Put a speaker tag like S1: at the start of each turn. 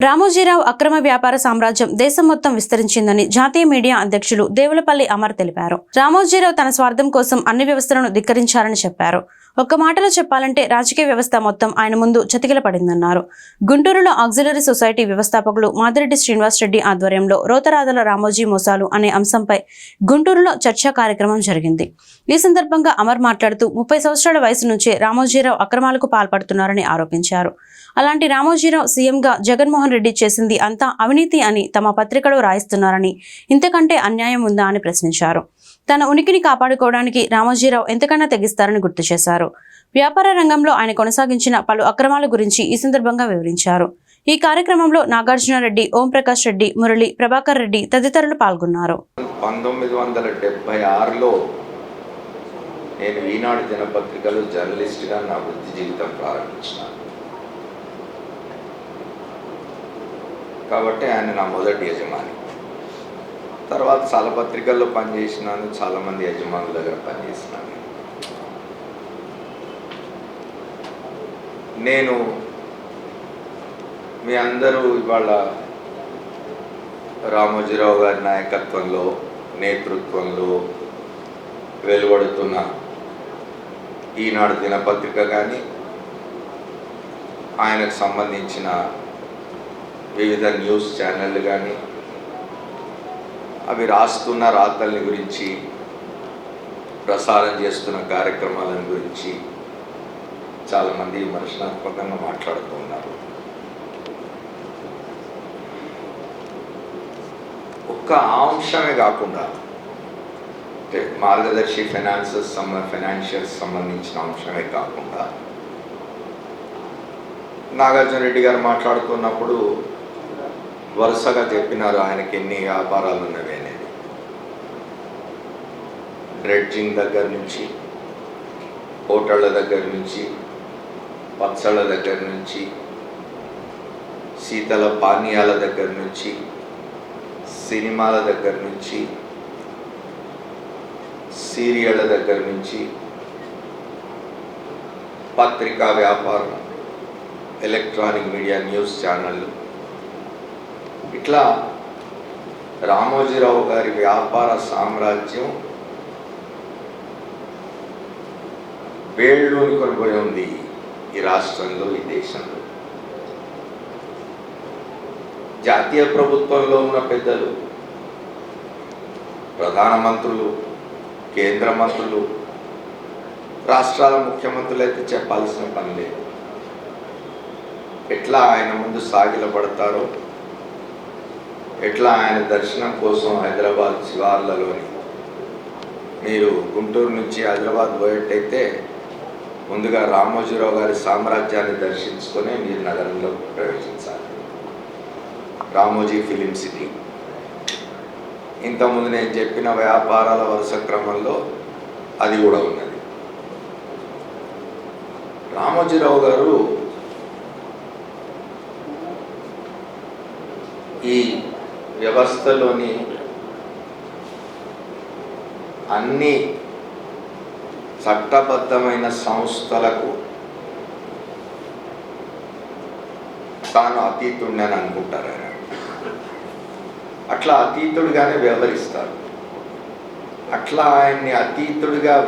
S1: రామోజీరావు అక్రమ వ్యాపార సామ్రాజ్యం దేశం మొత్తం విస్తరించిందని జాతీయ మీడియా అధ్యక్షులు దేవులపల్లి అమర్ తెలిపారు. రామోజీరావు తన స్వార్థం కోసం అన్ని వ్యవస్థలను ధిక్కరించారని చెప్పారు. ఒక్క మాటలో చెప్పాలంటే రాజకీయ వ్యవస్థ మొత్తం ఆయన ముందు చతికిల పడిందన్నారు గుంటూరులో ఆక్సిలరీ సొసైటీ వ్యవస్థాపకులు మాదిరెడ్డి శ్రీనివాస్ రెడ్డి ఆధ్వర్యంలో రోతరాదల రామోజీ మోసాలు అనే అంశంపై గుంటూరులో చర్చా కార్యక్రమం జరిగింది. ఈ సందర్భంగా అమర్ మాట్లాడుతూ ముప్పై సంవత్సరాల వయసు నుంచే రామోజీరావు అక్రమాలకు పాల్పడుతున్నారని ఆరోపించారు. అలాంటి రామోజీరావు సీఎంగా జగన్మోహన్ రెడ్డి చేసింది అంతా అవినీతి అని తమ పత్రికలో రాయిస్తున్నారని ఇంతకంటే అన్యాయం ఉందా అని ప్రశ్నించారు. తన ఉనికిని కాపాడుకోవడానికి రామోజీరావు ఎంతకన్నా తెగిస్తారని గుర్తు చేశారు. వ్యాపార రంగంలో ఆయన కొనసాగించిన పలు అక్రమాల గురించి ఈ సందర్భంగా వివరించారు. ఈ కార్యక్రమంలో నాగార్జునరెడ్డి ఓంప్రకాష్ రెడ్డి మురళి ప్రభాకర్ రెడ్డి తదితరులు పాల్గొన్నారు.
S2: పంతొమ్మిది వందల డెబ్బై ఆరులో నేను ఈనాడు దినపత్రికలో జర్నలిస్ట్గా నా వృత్తి జీవితం ప్రారంభించినాను కాబట్టి ఆయన నా మొదటి యజమాని. తర్వాత చాలా పత్రికల్లో పనిచేసినాను చాలామంది యజమానుల దగ్గర పనిచేసినాను. నేను మీ అందరూ ఇవాళ రామోజీరావు గారి నాయకత్వంలో నేతృత్వంలో వెలువడుతున్న ఈనాడు దినపత్రిక కానీ ఆయనకు సంబంధించిన వివిధ న్యూస్ ఛానళ్ళు కానీ అవి రాస్తున్న రాతల్ని గురించి ప్రసారం చేస్తున్న కార్యక్రమాలను గురించి చాలామంది విమర్శనాత్మకంగా మాట్లాడుతూ ఉన్నారు. ఒక్క అంశమే కాకుండా అంటే మార్గదర్శి ఫైనాన్సెస్ సంబ ఫైనాన్షియల్స్ సంబంధించిన అంశమే కాకుండా నాగార్జున రెడ్డి గారు మాట్లాడుతున్నప్పుడు వరుసగా చెప్పినారు ఆయనకి ఎన్ని వ్యాపారాలు ఉన్నవి అనేది. డ్రెడ్జింగ్ దగ్గర నుంచి హోటళ్ళ దగ్గర నుంచి పచ్చళ్ళ దగ్గర నుంచి శీతల పానీయాల దగ్గర నుంచి సినిమాల దగ్గర నుంచి సీరియళ్ళ దగ్గర నుంచి పత్రికా వ్యాపారం ఎలక్ట్రానిక్ మీడియా న్యూస్ ఛానళ్ళు ఇట్లా రామోజీరావు గారి వ్యాపార సామ్రాజ్యం వేళ్ళు కొనిపోయి ఉంది ఈ రాష్ట్రంలో ఈ దేశంలో. జాతీయ ప్రభుత్వంలో ఉన్న పెద్దలు ప్రధానమంత్రులు కేంద్ర మంత్రులు రాష్ట్రాల ముఖ్యమంత్రులు అయితే చెప్పాల్సిన పని లేదు. ఎట్లా ఆయన ముందు సాగిలపడతారో ఎట్లా ఆయన దర్శనం కోసం హైదరాబాద్ శివార్లలోని? మీరు గుంటూరు నుంచి హైదరాబాద్ పోయేటైతే ముందుగా రామోజీరావు గారి సామ్రాజ్యాన్ని దర్శించుకొని మీరు నగరంలో ప్రవేశించాలి. Ramoji film city. ఇంతకుముందు నేను చెప్పిన వ్యాపారాల వరుస క్రమంలో అది కూడా ఉన్నది. రామోజీరావు గారు ఈ వ్యవస్థలోని అన్ని చట్టబద్ధమైన సంస్థలకు తాను అతీతుడిని అని అనుకుంటారు ఆయన. అట్లా అతీతుడిగానే వ్యవహరిస్తారు. అట్లా ఆయన్ని అతీతుడిగా